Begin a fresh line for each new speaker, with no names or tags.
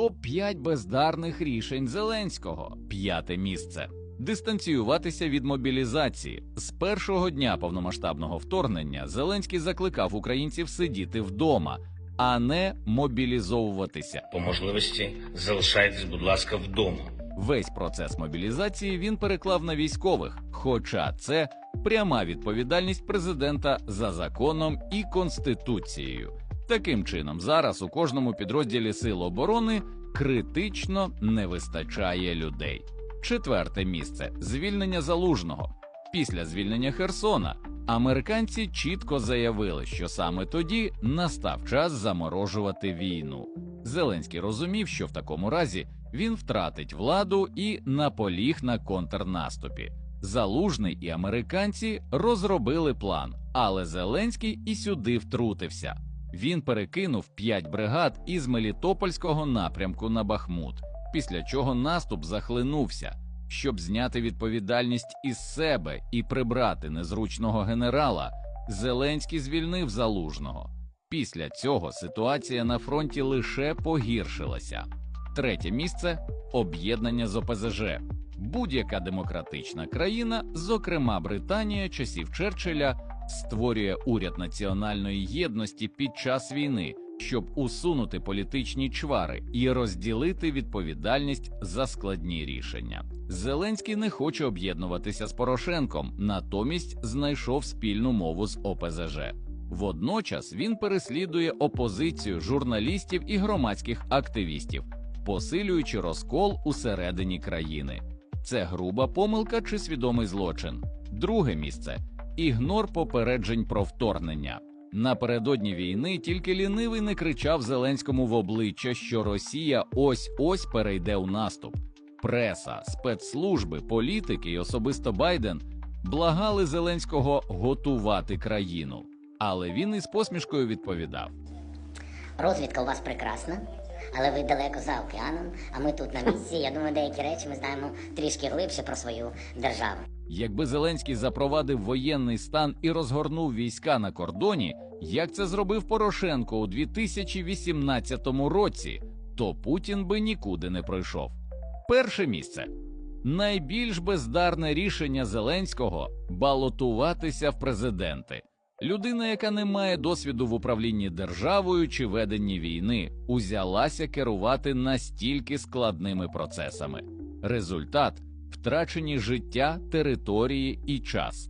Топ 5 бездарних рішень Зеленського. П'яте місце. Дистанціюватися від мобілізації з першого дня повномасштабного вторгнення Зеленський закликав українців сидіти вдома, а не мобілізовуватися.
По можливості залишайтесь, будь ласка, вдома.
Весь процес мобілізації він переклав на військових, хоча це пряма відповідальність президента за законом і конституцією. Таким чином, зараз у кожному підрозділі Сил оборони критично не вистачає людей. Четверте місце звільнення залужного. Після звільнення Херсона американці чітко заявили, що саме тоді настав час заморожувати війну. Зеленський розумів, що в такому разі він втратить владу і наполіг на контрнаступі. Залужний і американці розробили план, але Зеленський і сюди втрутився. Він перекинув п'ять бригад із Мелітопольського напрямку на Бахмут, після чого наступ захлинувся. Щоб зняти відповідальність із себе і прибрати незручного генерала, Зеленський звільнив залужного. Після цього ситуація на фронті лише погіршилася. Третє місце об'єднання з ОПЗЖ. Будь-яка демократична країна, зокрема Британія часів Черчилля, створює уряд національної єдності під час війни, щоб усунути політичні чвари і розділити відповідальність за складні рішення. Зеленський не хоче об'єднуватися з Порошенком, натомість знайшов спільну мову з ОПЗЖ. Водночас він переслідує опозицію журналістів і громадських активістів, посилюючи розкол усередині країни. Це груба помилка чи свідомий злочин. Друге місце ігнор попереджень про вторгнення. Напередодні війни тільки лінивий не кричав Зеленському в обличчя, що Росія ось ось перейде у наступ. Преса, спецслужби, політики і особисто Байден благали Зеленського готувати країну. Але він із посмішкою відповідав:
Розвідка у вас прекрасна, але ви далеко за океаном, а ми тут на місці. Я думаю, деякі речі ми знаємо трішки глибше про свою державу.
якби Зеленський запровадив воєнний стан і розгорнув війська на кордоні, як це зробив Порошенко у 2018 році, то Путін би нікуди не пройшов. Перше місце. Найбільш бездарне рішення Зеленського балотуватися в президенти. Людина, яка не має досвіду в управлінні державою чи веденні війни, узялася керувати настільки складними процесами. Результат втрачені життя, території і час.